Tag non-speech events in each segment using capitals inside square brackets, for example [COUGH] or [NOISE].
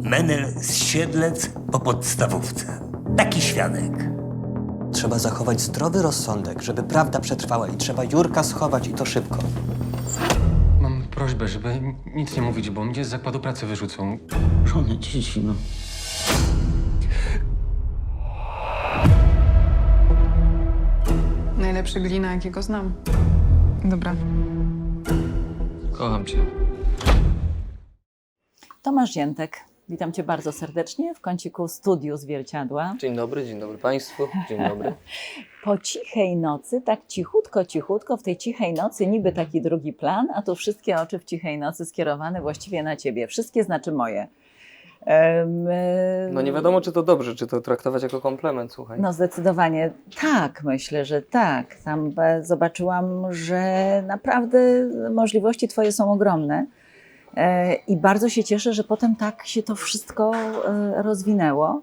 Menel z Siedlec po podstawówce. Taki świadek. Trzeba zachować zdrowy rozsądek, żeby prawda przetrwała i trzeba Jurka schować i to szybko. Mam prośbę, żeby nic nie mówić, bo mnie z zakładu pracy wyrzucą. Żonę, dzieci, no. Najlepszy glina, jakiego znam. Dobra. Kocham cię. Tomasz Ziętek, witam Cię bardzo serdecznie w kąciku studiu Zwierciadła. Dzień dobry, dzień dobry Państwu, dzień dobry. [LAUGHS] Po cichej nocy, tak cichutko, cichutko, w tej cichej nocy niby taki drugi plan, a tu wszystkie oczy w cichej nocy skierowane właściwie na Ciebie. Wszystkie znaczy moje. No nie wiadomo, czy to dobrze, czy to traktować jako komplement, słuchaj. No zdecydowanie tak, myślę, że tak. Tam zobaczyłam, że naprawdę możliwości Twoje są ogromne. E, I bardzo się cieszę, że potem tak się to wszystko e, rozwinęło,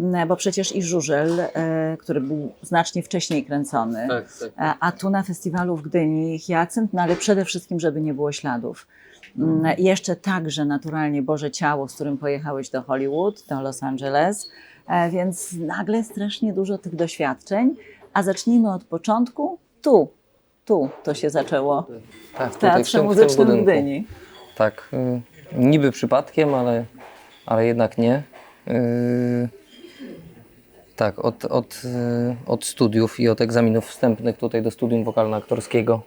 m, bo przecież i Żużel, e, który był znacznie wcześniej kręcony, Tak, tak. a, a tu na festiwalu w Gdyni Hyacynt, no ale przede wszystkim, żeby nie było śladów. Mm, Jeszcze także naturalnie Boże Ciało, z którym pojechałeś do Hollywood, do Los Angeles, więc nagle strasznie dużo tych doświadczeń. A zacznijmy od początku. Tu, tu to się zaczęło tak w Teatrze tym- Muzycznym w. Gdyni. Tak, y, niby przypadkiem, ale, ale jednak nie. Y, tak, od, od, y, od studiów i od egzaminów wstępnych tutaj do studium wokalno-aktorskiego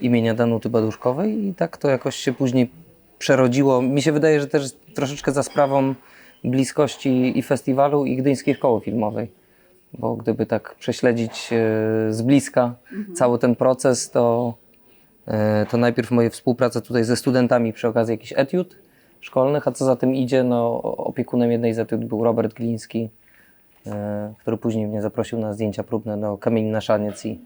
imienia Danuty Baduszkowej i tak to jakoś się później przerodziło. Mi się wydaje, że też troszeczkę za sprawą bliskości i festiwalu i Gdyńskiej Szkoły Filmowej. Bo gdyby tak prześledzić z bliska cały ten proces, to, to najpierw moje współpraca tutaj ze studentami przy okazji jakichś etiud szkolnych, a co za tym idzie, no opiekunem jednej z etiud był Robert Gliński, e, który później mnie zaprosił na zdjęcia próbne do Kamieni na Szaniec i,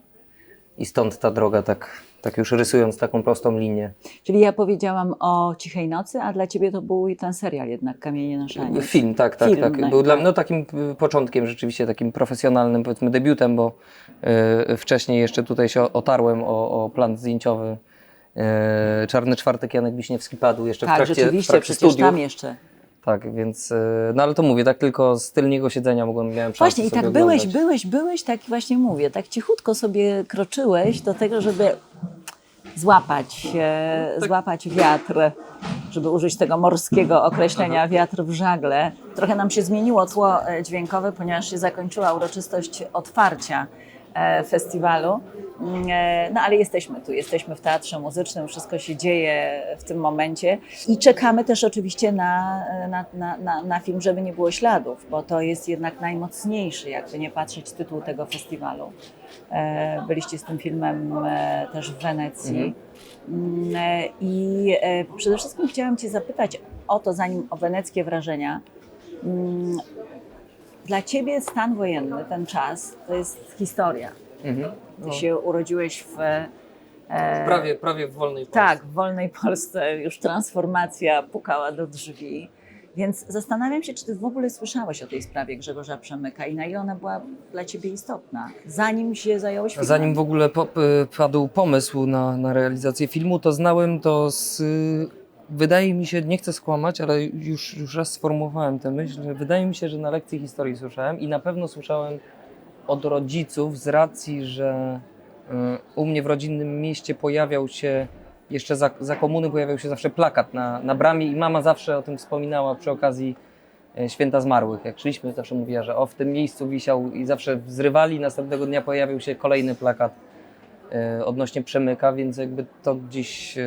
i stąd ta droga tak, tak już rysując taką prostą linię. Czyli ja powiedziałam o Cichej Nocy, a dla Ciebie to był i ten serial jednak, Kamienie na szanie. Film, tak, tak, Film, tak. Był dla tak. mnie no, takim y, początkiem rzeczywiście, takim profesjonalnym powiedzmy debiutem, bo y, wcześniej jeszcze tutaj się otarłem o, o plan zdjęciowy. Y, Czarny Czwartek Janek Wiśniewski padł jeszcze w Tak, trakcie, w rzeczywiście, trakcie przecież studiów. tam jeszcze. Tak, więc, y, no ale to mówię, tak tylko z tylnego siedzenia mogłem, miałem szansę Właśnie i tak byłeś, oglądać. byłeś, byłeś, tak właśnie mówię, tak cichutko sobie kroczyłeś do tego, żeby złapać, e, Tak. złapać wiatr, żeby użyć tego morskiego określenia wiatr w żagle. Trochę nam się zmieniło tło e, dźwiękowe, ponieważ się zakończyła uroczystość otwarcia festiwalu. Mm, e, No ale jesteśmy tu, jesteśmy w Teatrze Muzycznym, wszystko się dzieje w tym momencie i czekamy też oczywiście na, na, na, na, na film, żeby nie było śladów, bo to jest jednak najmocniejszy, jakby nie patrzeć, tytuł tego festiwalu. E, Byliście z tym filmem e, też w Wenecji. Mm, e, I e, przede wszystkim chciałam Cię zapytać o to, zanim o weneckie wrażenia. Dla Ciebie stan wojenny, ten czas, to jest historia. Mhm. Ty No, się urodziłeś w. e, prawie, prawie w wolnej Polsce. Tak, w wolnej Polsce już transformacja pukała do drzwi. Więc zastanawiam się, czy ty w ogóle słyszałeś o tej sprawie Grzegorza Przemyka i na ile ona była dla ciebie istotna, zanim się zająłeś filmem. Zanim w ogóle po, y, padł pomysł na, na realizację filmu, to znałem to z. Wydaje mi się, nie chcę skłamać, ale już, już raz sformułowałem tę myśl, że wydaje mi się, że na lekcji historii słyszałem i na pewno słyszałem od rodziców z racji, że y, u mnie w rodzinnym mieście pojawiał się, jeszcze za, za komuny pojawiał się zawsze plakat na, na bramie i mama zawsze o tym wspominała przy okazji e, Święta Zmarłych. Jak szliśmy, zawsze mówiła, że o, w tym miejscu wisiał i zawsze zrywali. Następnego dnia pojawił się kolejny plakat e, odnośnie Przemyka, więc jakby to gdzieś e,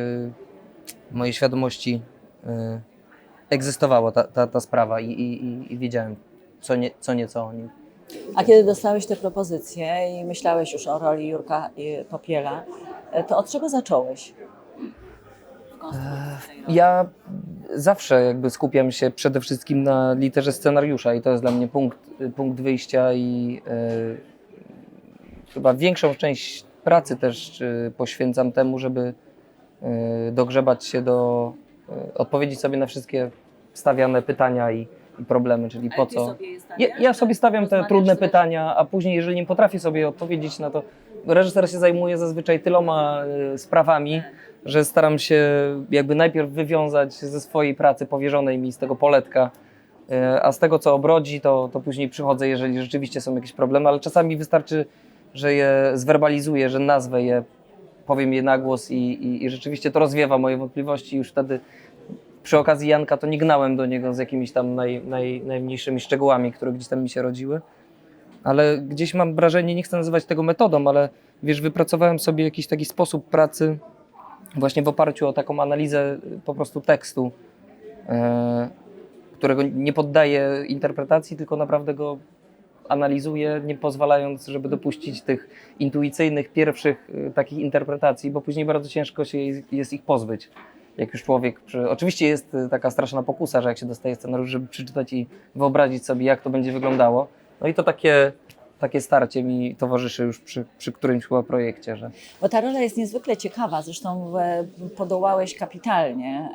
mojej świadomości e, egzystowała ta, ta, ta sprawa i, i, i- i wiedziałem co, nie, co nieco o nim. A kiedy dostałeś te propozycje i myślałeś już o roli Jurka y, Popiela, e, to od czego zacząłeś? Ja zawsze jakby skupiam się przede wszystkim na literze scenariusza i to jest dla mnie punkt, punkt wyjścia i e, chyba większą część pracy też poświęcam temu, żeby dogrzebać się do, e, odpowiedzieć sobie na wszystkie stawiane pytania i, i problemy, czyli po co. sobie Ja, ja czy sobie stawiam te trudne pytania, a później, jeżeli nie potrafię sobie odpowiedzieć na to, reżyser się zajmuje zazwyczaj tyloma e, sprawami, że staram się jakby najpierw wywiązać ze swojej pracy powierzonej mi z tego poletka A z tego, co obrodzi, to, to później przychodzę, jeżeli rzeczywiście są jakieś problemy, ale czasami wystarczy, że je zwerbalizuję, że nazwę je, powiem je na głos i, i, i rzeczywiście to rozwiewa moje wątpliwości. Już wtedy przy okazji Janka to nie gnałem do niego z jakimiś tam naj, naj, najmniejszymi szczegółami, które gdzieś tam mi się rodziły. Ale gdzieś mam wrażenie, nie chcę nazywać tego metodą, ale wiesz, wypracowałem sobie jakiś taki sposób pracy właśnie w oparciu o taką analizę po prostu tekstu, e, którego nie poddaję interpretacji, tylko naprawdę go analizuję, nie pozwalając, żeby dopuścić tych intuicyjnych, pierwszych y, takich interpretacji, bo później bardzo ciężko się jest- jest ich pozbyć. Jak już człowiek. Przy... Oczywiście jest y, taka straszna pokusa, że jak się dostaje scenariusz, żeby przeczytać i wyobrazić sobie, jak to będzie wyglądało. No i to takie, takie starcie mi towarzyszy już przy, przy którymś chyba projekcie, że Bo ta rola jest niezwykle ciekawa, zresztą e, podołałeś kapitalnie,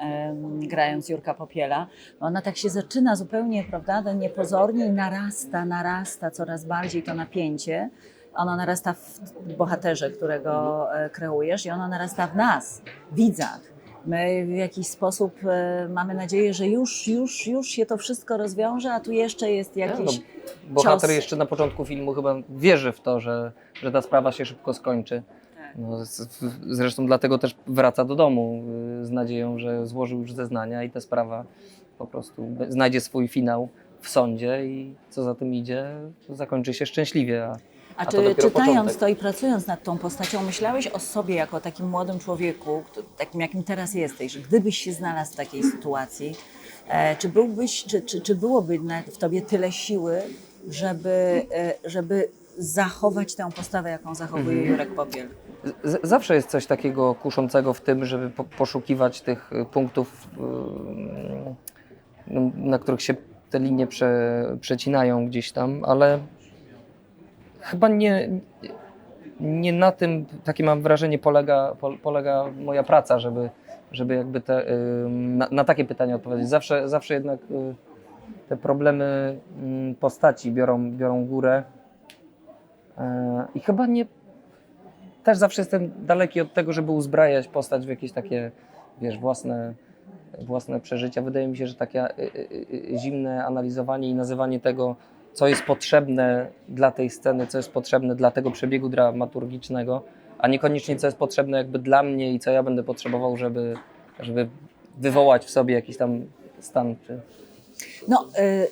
grając Jurka Popiela. Ona tak się zaczyna zupełnie, prawda, niepozornie i narasta, narasta coraz bardziej to napięcie. Ono narasta w bohaterze, którego e, kreujesz i ono narasta w nas, widzach. My w jakiś sposób e, mamy nadzieję, że już, już, już się to wszystko rozwiąże, a tu jeszcze jest jakiś no, bohater cios. jeszcze na początku filmu chyba wierzy w to, że, że ta sprawa się szybko skończy. Tak. No, zresztą dlatego też wraca do domu y, z nadzieją, że złożył już zeznania i ta sprawa po prostu znajdzie swój finał w sądzie i co za tym idzie, zakończy się szczęśliwie. A, czy czytając początek. to i pracując nad tą postacią, myślałeś o sobie jako takim młodym człowieku, takim jakim teraz jesteś, że gdybyś się znalazł w takiej sytuacji, e, czy byłbyś, czy, czy, czy byłoby w tobie tyle siły, żeby, e, żeby zachować tę postawę, jaką zachowuje Mhm. Jurek Popiel? Z, zawsze jest coś takiego kuszącego w tym, żeby po, poszukiwać tych y, punktów, y, no, na których się te linie prze, przecinają gdzieś tam, ale chyba nie, nie na tym, takie mam wrażenie, polega, po, polega moja praca, żeby, żeby jakby te, y, na, na takie pytania odpowiedzieć. Zawsze, zawsze jednak y, te problemy mm, postaci biorą, biorą górę. E, I chyba nie, też zawsze jestem daleki od tego, żeby uzbrajać postać w jakieś takie, wiesz, własne, własne przeżycia. Wydaje mi się, że takie y, y, y, zimne analizowanie i nazywanie tego, co jest potrzebne dla tej sceny, co jest potrzebne dla tego przebiegu dramaturgicznego, a niekoniecznie co jest potrzebne jakby dla mnie i co ja będę potrzebował, żeby, żeby wywołać w sobie jakiś tam stan. Czy... No,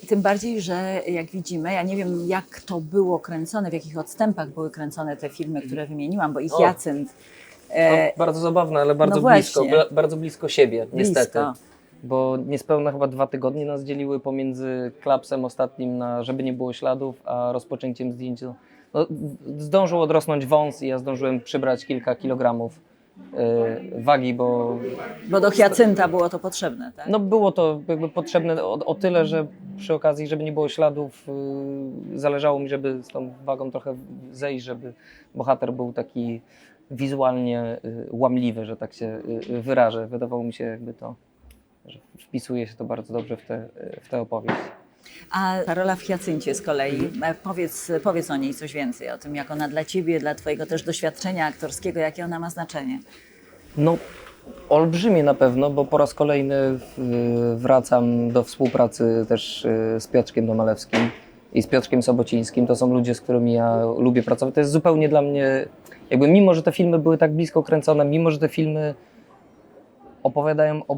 y, tym bardziej, że jak widzimy, ja nie wiem jak to było kręcone, w jakich odstępach były kręcone te filmy, które wymieniłam, bo ich O. Jacynt e, No, bardzo zabawne, ale bardzo no blisko, bardzo blisko siebie, niestety. blisko. Bo niespełna chyba dwa tygodnie nas dzieliły pomiędzy klapsem ostatnim na żeby nie było śladów, a rozpoczęciem zdjęć. No, zdążył odrosnąć wąs i ja zdążyłem przybrać kilka kilogramów yy, wagi, bo Bo do Hiacynta było to potrzebne, tak? no, było to jakby potrzebne o, o tyle, że przy okazji, żeby nie było śladów, yy, zależało mi, żeby z tą wagą trochę zejść, żeby bohater był taki wizualnie yy, łamliwy, że tak się yy, wyrażę. Wydawało mi się jakby to, wpisuje się to bardzo dobrze w tę w tę opowieść. A ta rola w Hiacyncie z kolei, e, powiedz, powiedz o niej coś więcej, o tym jak ona dla Ciebie, dla Twojego też doświadczenia aktorskiego, jakie ona ma znaczenie. No, olbrzymie na pewno, bo po raz kolejny wracam do współpracy też y, z Piotrkiem Domalewskim i z Piotrkiem Sobocińskim. To są ludzie, z którymi ja lubię pracować. To jest zupełnie dla mnie, jakby mimo, że te filmy były tak blisko kręcone, mimo, że te filmy opowiadają o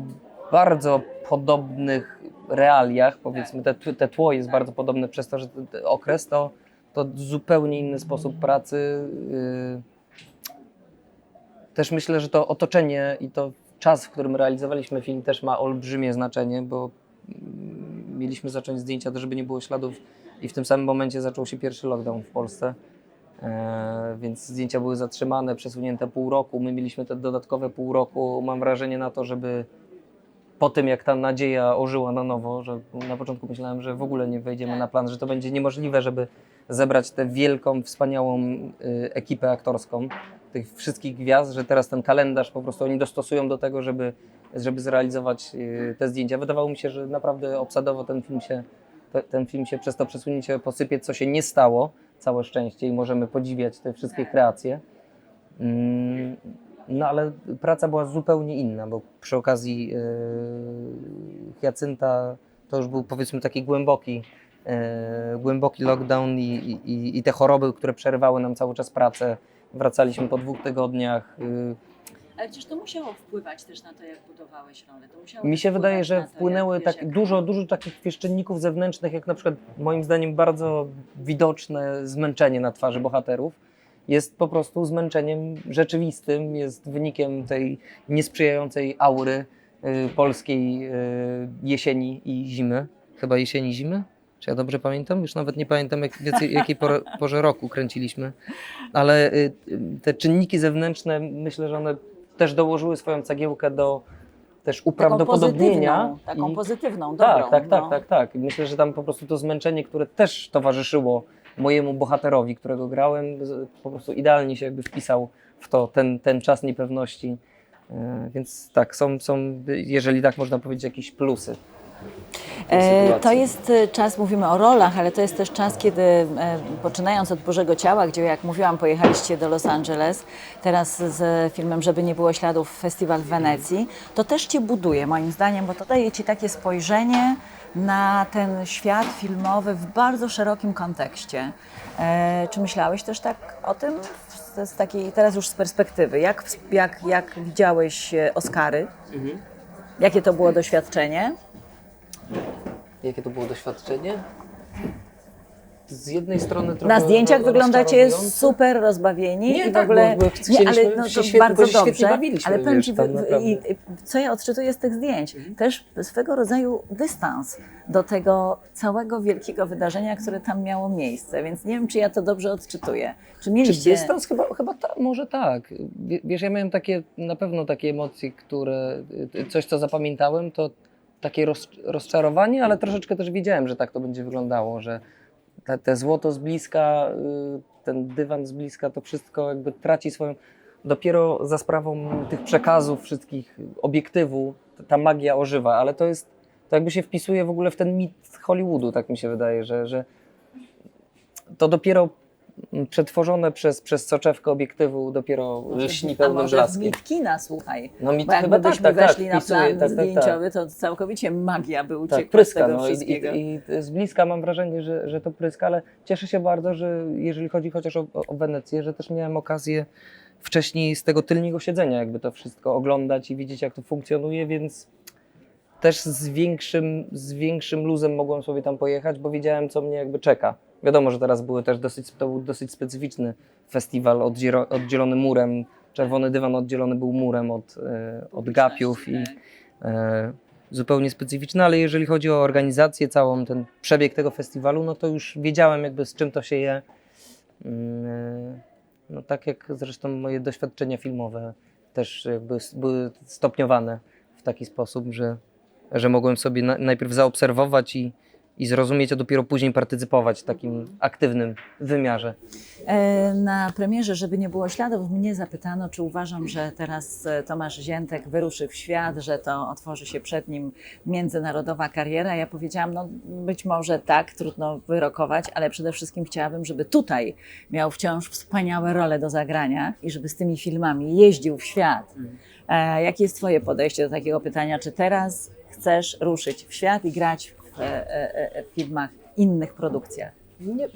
bardzo podobnych realiach, powiedzmy, te, te tło jest bardzo podobne przez to, że ten ten okres to, to zupełnie inny sposób pracy. y, też myślę, że to otoczenie i to czas, w którym realizowaliśmy film też ma olbrzymie znaczenie, bo mm, mieliśmy zacząć zdjęcia, to żeby nie było śladów i w tym samym momencie zaczął się pierwszy lockdown w Polsce. E, więc zdjęcia były zatrzymane, przesunięte pół roku. My mieliśmy te dodatkowe pół roku, mam wrażenie na to, żeby po tym, jak ta nadzieja ożyła na nowo, że na początku myślałem, że w ogóle nie wejdziemy na plan, że to będzie niemożliwe, żeby zebrać tę wielką, wspaniałą y, ekipę aktorską tych wszystkich gwiazd, że teraz ten kalendarz po prostu oni dostosują do tego, żeby, żeby zrealizować y, te zdjęcia. Wydawało mi się, że naprawdę obsadowo ten film się, te, ten film się przez to przesunięcie posypie, co się nie stało, całe szczęście i możemy podziwiać te wszystkie kreacje. No ale praca była zupełnie inna, bo przy okazji yy, to już był powiedzmy taki głęboki, e, głęboki lockdown i, i, i te choroby, które przerywały nam cały czas pracę. Wracaliśmy po dwóch tygodniach. y, Ale przecież to musiało wpływać też na to, jak budowałeś rolę. To musiało Mi się wydaje, że to, wpłynęły tak jak- dużo, dużo takich wiesz, czynników zewnętrznych, jak na przykład moim zdaniem bardzo widoczne zmęczenie na twarzy bohaterów. Jest po prostu zmęczeniem rzeczywistym, jest wynikiem tej niesprzyjającej aury y, polskiej y, jesieni i zimy. Chyba jesieni i zimy? Czy ja dobrze pamiętam? Już nawet nie pamiętam, jak, jakiej- porze, [LAUGHS] porze roku kręciliśmy. Ale y, te czynniki zewnętrzne, myślę, że one też dołożyły swoją cegiełkę do też taką uprawdopodobnienia. pozytywną, taką i- pozytywną, dobrą. tak, tak, tak, no. tak, tak. I Myślę, że tam po prostu to zmęczenie, które też towarzyszyło mojemu bohaterowi, którego grałem, po prostu idealnie się jakby wpisał w to, ten, ten czas niepewności. E, Więc tak, są, są, jeżeli tak można powiedzieć, jakieś plusy. E. To jest e, czas, mówimy o rolach, ale to jest też czas, kiedy poczynając od Bożego Ciała, gdzie jak mówiłam, pojechaliście do Los Angeles, teraz z filmem Żeby nie było śladów, festiwal w Wenecji, to też Cię buduje moim zdaniem, bo to daje Ci takie spojrzenie na ten świat filmowy w bardzo szerokim kontekście. E, czy myślałeś też tak o tym? Z, takiej, teraz już z perspektywy. Jak, jak, jak widziałeś e, Oscary? Jakie to było doświadczenie? Jakie to było doświadczenie? Z jednej strony trochę Na zdjęciach wyglądacie super rozbawieni Nie, i w tak, ogóle. bo- bo chcieliśmy no, się to świetnie- bardzo się dobrze. bawiliśmy, ale powiem ci, i, co ja odczytuję z tych zdjęć, też swego rodzaju dystans do tego całego wielkiego wydarzenia, które tam miało miejsce. Więc nie wiem, czy ja to dobrze odczytuję. Czy Czy mieliście. dystans? Chyba, chyba ta, może tak. Wie- Wiesz, ja miałem takie, na pewno takie emocje, które, y, coś co zapamiętałem, to takie roz, rozczarowanie, ale troszeczkę też wiedziałem, że tak to będzie wyglądało, że te, te złoto z bliska, y, ten dywan z bliska, to wszystko jakby traci swoją, dopiero za sprawą tych przekazów wszystkich, obiektywu, ta- magia ożywa, ale to jest, to jakby się wpisuje w ogóle w ten mit Hollywoodu, tak mi się wydaje, że, że to dopiero przetworzone przez, przez soczewkę obiektywu dopiero lśni A pełnym może blaskiem. kina, słuchaj. No mit Bo jakby chyba tak, byśmy tak, tak, weszli na wpisuje, plan tak, tak, tak. zdjęciowy, to całkowicie magia by uciekła Tak, z pryska. tego No, i, wszystkiego. i, I z bliska mam wrażenie, że, że to pryska, ale cieszę się bardzo, że jeżeli chodzi chociaż o, o Wenecję, że też miałem okazję wcześniej z tego tylnego siedzenia jakby to wszystko oglądać i widzieć jak to funkcjonuje, więc też z większym, z większym luzem mogłem sobie tam pojechać, bo wiedziałem co mnie jakby czeka. Wiadomo, że teraz były też dosyć, to był dosyć specyficzny festiwal oddziero- oddzielony murem, czerwony dywan oddzielony był murem od, e, od gapiów i e, zupełnie specyficzny, ale jeżeli chodzi o organizację, całą ten przebieg tego festiwalu, no to już wiedziałem jakby z czym to się je. Mm, e, No tak jak zresztą moje doświadczenia filmowe też jakby były stopniowane w taki sposób, że, że mogłem sobie na, najpierw zaobserwować i, i zrozumieć, a dopiero później partycypować w takim aktywnym wymiarze. E, Na premierze, żeby nie było śladów, mnie zapytano, czy uważam, że teraz e, Tomasz Ziętek wyruszy w świat, że to otworzy się przed nim międzynarodowa kariera. Ja powiedziałam, no być może tak, trudno wyrokować, ale przede wszystkim chciałabym, żeby tutaj miał wciąż wspaniałe role do zagrania i żeby z tymi filmami jeździł w świat. E, Jakie jest Twoje podejście do takiego pytania? Czy teraz chcesz ruszyć w świat i grać filmach, innych produkcjach? Nie,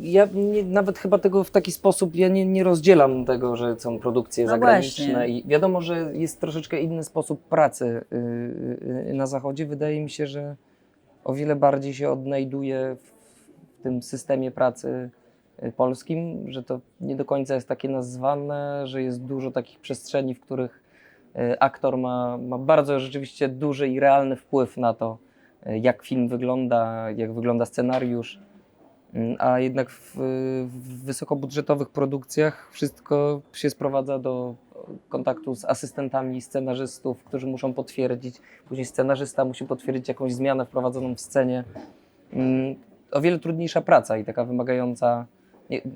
ja nie, nawet chyba tego w taki sposób, ja nie, nie rozdzielam tego, że są produkcje No zagraniczne właśnie. i wiadomo, że jest troszeczkę inny sposób pracy y, y, na zachodzie. Wydaje mi się, że o wiele bardziej się odnajduje w, tym systemie pracy y, polskim, że to nie do końca jest takie nazwane, że jest dużo takich przestrzeni, w których y, aktor ma, ma bardzo rzeczywiście duży i realny wpływ na to, y, jak film wygląda, jak wygląda scenariusz. Mm, A jednak w, w wysokobudżetowych produkcjach wszystko się sprowadza do kontaktu z asystentami scenarzystów, którzy muszą potwierdzić. Później scenarzysta musi potwierdzić jakąś zmianę wprowadzoną w scenie. Mm, O wiele trudniejsza praca i taka wymagająca,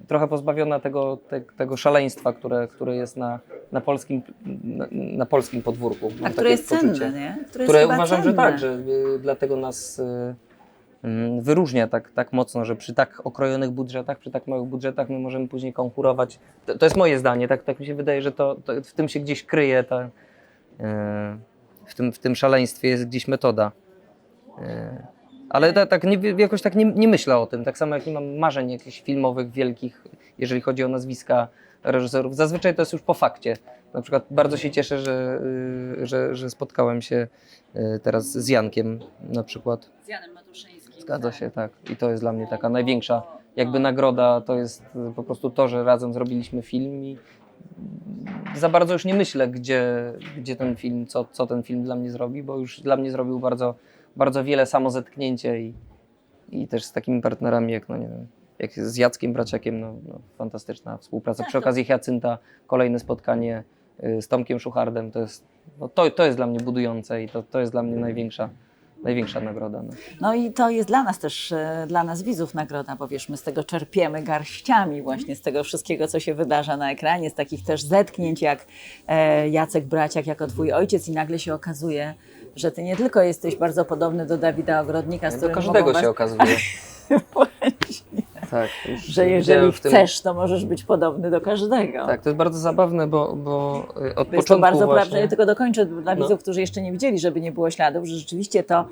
trochę pozbawiona tego, te, tego szaleństwa, które, które jest na, na, polskim, na, na polskim podwórku. A które jest cenne, poczucie nie? Które, które uważam, cenne. że tak, że y, dlatego nas y, mm, wyróżnia tak, tak mocno, że przy tak okrojonych budżetach, przy tak małych budżetach my możemy później konkurować. To, to jest moje zdanie, tak, tak mi się wydaje, że to, to w tym się gdzieś kryje, ta, y, w, tym, w tym szaleństwie jest gdzieś metoda. E, Ale ta, tak nie, jakoś tak nie, nie myślę o tym, tak samo jak nie mam marzeń jakichś filmowych, wielkich, jeżeli chodzi o nazwiska reżyserów. Zazwyczaj to jest już po fakcie. Na przykład bardzo się cieszę, że, y, że, że spotkałem się y, teraz z Jankiem na przykład. Z Janem Matuszyńskim. Zgadza się, tak. I to jest dla mnie taka największa jakby nagroda, to jest po prostu to, że razem zrobiliśmy film i za bardzo już nie myślę, gdzie, gdzie ten film, co, co ten film dla mnie zrobi, bo już dla mnie zrobił bardzo, bardzo wiele samozetknięcie i, i też z takimi partnerami jak, no nie wiem, jak z Jackiem Braciakiem, no, no fantastyczna współpraca. Przy okazji Hyacinta kolejne spotkanie y, z Tomkiem Szuchardem, to jest, no, to, to jest dla mnie budujące i to, to jest dla mnie największa, największa nagroda. No. No i to jest dla nas też, e, dla nas widzów nagroda, bo wiesz, my z tego czerpiemy garściami właśnie, z tego wszystkiego, co się wydarza na ekranie, z takich też zetknięć jak e, Jacek Braciak jako twój ojciec i nagle się okazuje, że ty nie tylko jesteś bardzo podobny do Dawida Ogrodnika, z Do którym każdego mogą się was, okazuje. [LAUGHS] [LAUGHS] Tak, że jeżeli w tym- chcesz, to możesz być podobny do każdego. Tak, to jest bardzo zabawne, bo, bo y, od Bo Jest początku to bardzo właśnie... prawda. Ja tylko dokończę dla No. widzów, którzy jeszcze nie widzieli, żeby nie było śladów, że rzeczywiście to,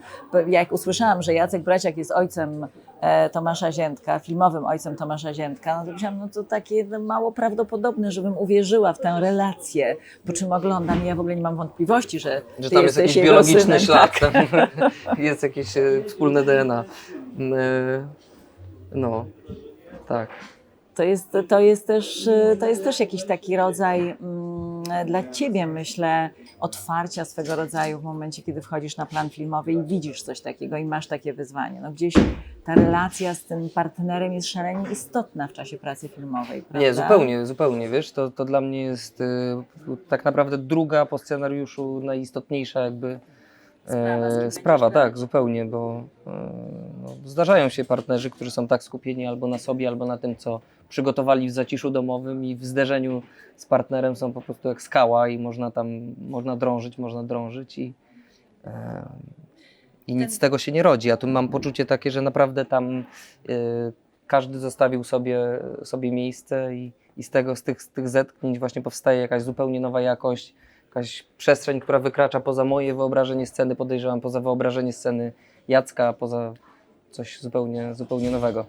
jak usłyszałam, że Jacek Braciak jest ojcem e, Tomasza Ziętka, filmowym ojcem Tomasza Ziętka, no to myślałam, no to takie mało prawdopodobne, żebym uwierzyła w tę relację, po czym oglądam i ja w ogóle nie mam wątpliwości, że, Że tam jest jakiś biologiczny synem, ślad, Tak. [LAUGHS] jest jakieś e, wspólne DNA. No, tak. To jest, to, jest też, y, to jest też jakiś taki rodzaj mm, dla ciebie, myślę, otwarcia swego rodzaju w momencie, kiedy wchodzisz na plan filmowy i widzisz coś takiego i masz takie wyzwanie. No gdzieś ta relacja z tym partnerem jest szalenie istotna w czasie pracy filmowej, prawda? Nie, zupełnie, zupełnie, wiesz, to, to dla mnie jest e, tak naprawdę druga po scenariuszu najistotniejsza jakby Sprawa, z kim e, będziesz sprawa tak, zupełnie, bo e, no, zdarzają się partnerzy, którzy są tak skupieni albo na sobie, albo na tym, co przygotowali w zaciszu domowym i w zderzeniu z partnerem są po prostu jak skała i można tam, można drążyć, można drążyć i, e, i nic z tego się nie rodzi. A tu mam poczucie takie, że naprawdę tam e, każdy zostawił sobie, sobie miejsce i, i z tego, z tych, z tych zetknięć właśnie powstaje jakaś zupełnie nowa jakość, jakaś przestrzeń, która wykracza poza moje wyobrażenie sceny, podejrzewam, poza wyobrażenie sceny Jacka, poza coś zupełnie, zupełnie nowego.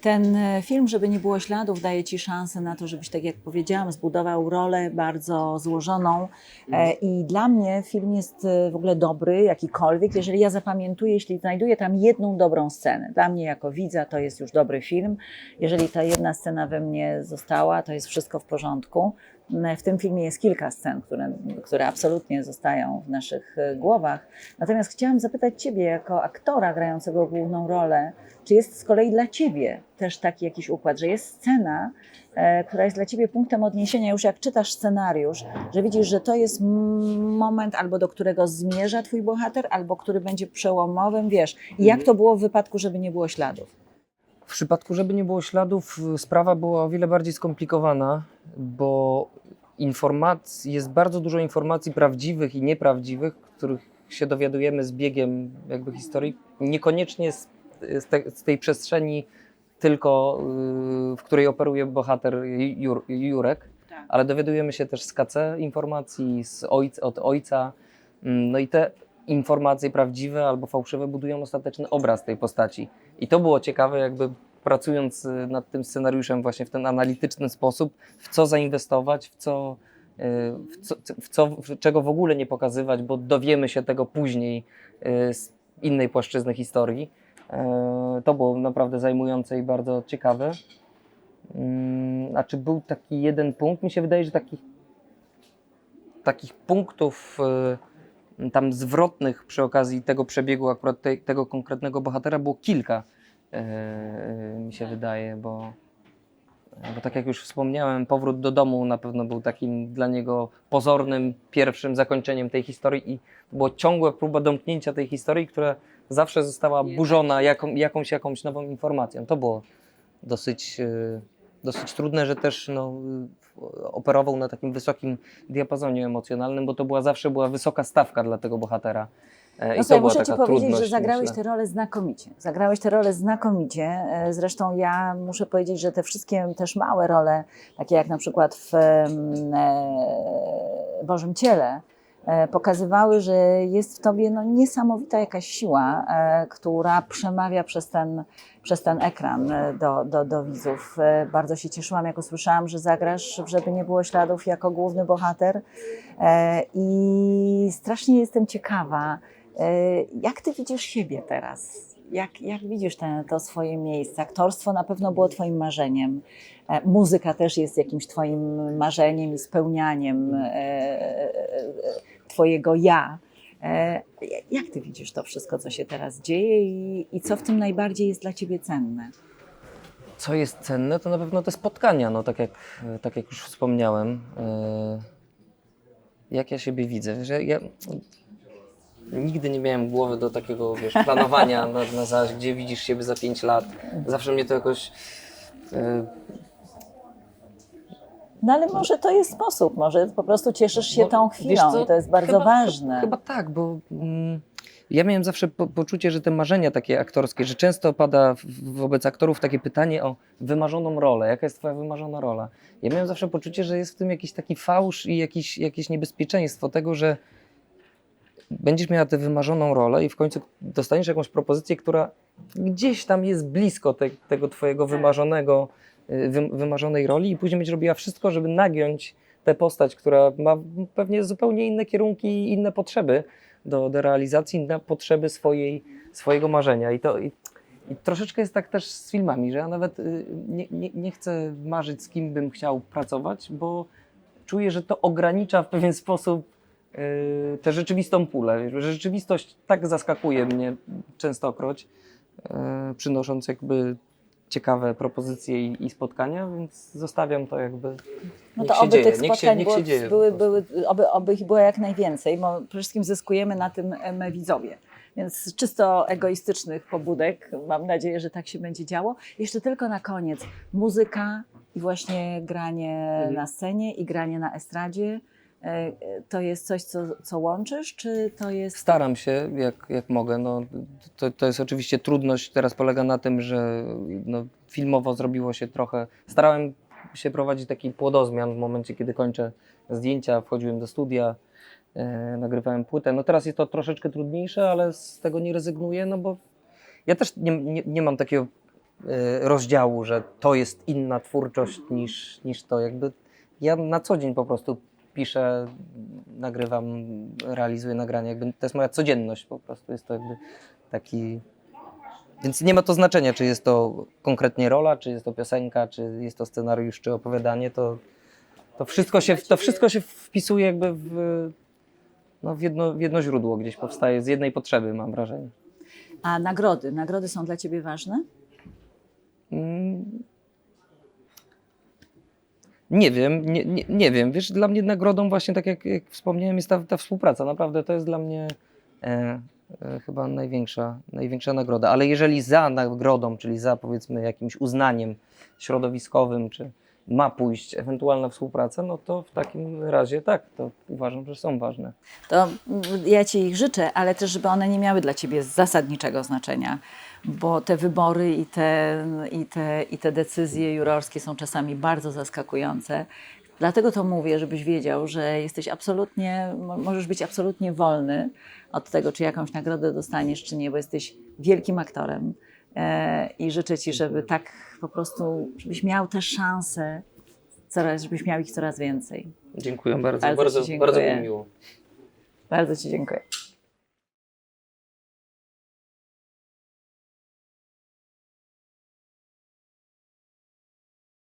Ten e, film, żeby nie było śladów, daje ci szansę na to, żebyś, tak jak powiedziałam, zbudował rolę bardzo złożoną. E, I dla mnie film jest e, w ogóle dobry, jakikolwiek, jeżeli ja zapamiętuję, jeśli znajduję tam jedną dobrą scenę. Dla mnie jako widza to jest już dobry film. Jeżeli ta jedna scena we mnie została, to jest wszystko w porządku. M, W tym filmie jest kilka scen, które, które absolutnie zostają w naszych e, głowach. Natomiast chciałam zapytać Ciebie, jako aktora grającego główną rolę, czy jest z kolei dla Ciebie też taki jakiś układ, że jest scena, e, która jest dla Ciebie punktem odniesienia, już jak czytasz scenariusz, że widzisz, że to jest moment albo do którego zmierza Twój bohater, albo który będzie przełomowym, wiesz. Jak to było w wypadku, żeby nie było śladów? W przypadku, żeby nie było śladów, sprawa była o wiele bardziej skomplikowana, bo informacji, jest bardzo dużo informacji prawdziwych i nieprawdziwych, których się dowiadujemy z biegiem jakby historii, niekoniecznie z, z, te, z tej przestrzeni tylko, y, w której operuje bohater Jur, Jurek, Tak. ale dowiadujemy się też z KC informacji, z ojca, od ojca, Mm, no i te informacje prawdziwe albo fałszywe budują ostateczny obraz tej postaci. I to było ciekawe, jakby pracując y, nad tym scenariuszem właśnie w ten analityczny sposób, w co zainwestować, w co, y, w co, w co w czego w ogóle nie pokazywać, bo dowiemy się tego później y, z innej płaszczyzny historii. To było naprawdę zajmujące i bardzo ciekawe. Mm, A czy był taki jeden punkt? Mi się wydaje, że takich, takich punktów tam zwrotnych przy okazji tego przebiegu, akurat tej, tego konkretnego bohatera było kilka, e, mi się wydaje, bo, bo tak jak już wspomniałem, powrót do domu na pewno był takim dla niego pozornym pierwszym zakończeniem tej historii i to była ciągła próba domknięcia tej historii, która zawsze została burzona jaką, jakąś, jakąś nową informacją. To było dosyć, e, dosyć trudne, że też no, operował na takim wysokim diapazonie emocjonalnym, bo to była zawsze była wysoka stawka dla tego bohatera. No I to była muszę Ci powiedzieć, że zagrałeś myślę. tę rolę znakomicie. Zagrałeś tę rolę znakomicie. E, Zresztą ja muszę powiedzieć, że te wszystkie też małe role, takie jak na przykład w e, Bożym Ciele, pokazywały, że jest w tobie no, niesamowita jakaś siła, e, która przemawia przez ten, przez ten ekran e, do, do, do widzów. E, Bardzo się cieszyłam, jak usłyszałam, że zagrasz, żeby nie było śladów, jako główny bohater. E, I strasznie jestem ciekawa, e, jak ty widzisz siebie teraz? Jak, jak widzisz to swoje miejsce? Aktorstwo na pewno było twoim marzeniem. E, Muzyka też jest jakimś twoim marzeniem i spełnianiem e, e, twojego ja. Jak ty widzisz to wszystko, co się teraz dzieje i, i co w tym najbardziej jest dla ciebie cenne? Co jest cenne, to na pewno te spotkania, no tak jak, tak jak już wspomniałem. Jak ja siebie widzę. Ja, ja nigdy nie miałem głowy do takiego wiesz, planowania [LAUGHS] na, na zaś, gdzie widzisz siebie za 5 lat. Zawsze mnie to jakoś. e, No ale może to jest sposób, może po prostu cieszysz się Bo, tą chwilą i to jest bardzo chyba, ważne. Chyba tak, bo mm, ja miałem zawsze po, poczucie, że te marzenia takie aktorskie, że często pada wobec aktorów takie pytanie o wymarzoną rolę. Jaka jest twoja wymarzona rola? Ja miałem zawsze poczucie, że jest w tym jakiś taki fałsz i jakiś, jakieś niebezpieczeństwo tego, że będziesz miała tę wymarzoną rolę i w końcu dostaniesz jakąś propozycję, która gdzieś tam jest blisko te, tego twojego wymarzonego, y, wy, wymarzonej roli i później będziesz robiła wszystko, żeby nagiąć tę postać, która ma pewnie zupełnie inne kierunki i inne potrzeby do, do realizacji, na potrzeby swojej, swojego marzenia. I to i, i troszeczkę jest tak też z filmami, że ja nawet y, nie, nie, nie chcę marzyć, z kim bym chciał pracować, bo czuję, że to ogranicza w pewien sposób tę rzeczywistą pulę. Rzeczywistość tak zaskakuje mnie częstokroć, y, przynosząc jakby ciekawe propozycje i, i spotkania, więc zostawiam to jakby. No to oby dzieje, tych niech się, spotkań niech było, się były, oby, oby ich było jak najwięcej, bo przede wszystkim zyskujemy na tym my widzowie. Więc z czysto egoistycznych pobudek mam nadzieję, że tak się będzie działo. Jeszcze tylko na koniec. Muzyka i właśnie granie Mhm. na scenie i granie na estradzie. E, e, To jest coś, co, co łączysz, czy to jest... Staram się, jak, jak mogę. No, to, to jest oczywiście trudność. Teraz polega na tym, że no, filmowo zrobiło się trochę. Starałem się prowadzić taki płodozmian w momencie, kiedy kończę zdjęcia, wchodziłem do studia, e, nagrywałem płytę. No teraz jest to troszeczkę trudniejsze, ale z tego nie rezygnuję, no bo ja też nie, nie, nie mam takiego e, rozdziału, że to jest inna twórczość niż, niż to. Jakby ja na co dzień po prostu piszę, nagrywam, realizuję nagrania. Jakby to jest moja codzienność po prostu. Jest to jakby taki. Więc nie ma to znaczenia, czy jest to konkretnie rola, czy jest to piosenka, czy jest to scenariusz, czy opowiadanie. To, to, wszystko, się, to wszystko się wpisuje jakby w, no w, jedno, w jedno źródło, gdzieś powstaje z jednej potrzeby, mam wrażenie. A nagrody? Nagrody są dla ciebie ważne? Mm. Nie wiem, nie, nie, nie wiem. Wiesz, dla mnie nagrodą właśnie, tak jak, jak wspomniałem, jest ta, ta współpraca. Naprawdę to jest dla mnie e, e, chyba największa, największa nagroda. Ale jeżeli za nagrodą, czyli za powiedzmy jakimś uznaniem środowiskowym, czy ma pójść ewentualna współpraca, no to w takim razie tak, to uważam, że są ważne. To ja Ci ich życzę, ale też, żeby one nie miały dla Ciebie zasadniczego znaczenia, bo te wybory i te, i te, i te decyzje jurorskie są czasami bardzo zaskakujące. Dlatego to mówię, żebyś wiedział, że jesteś absolutnie, mo- możesz być absolutnie wolny od tego, czy jakąś nagrodę dostaniesz, czy nie, bo jesteś wielkim aktorem. E, I życzę Ci, żeby tak po prostu, żebyś miał te szanse, coraz, żebyś miał ich coraz więcej. Dziękuję bardzo. Bardzo Bardzo, ci bardzo, dziękuję. mi miło. Bardzo Ci dziękuję.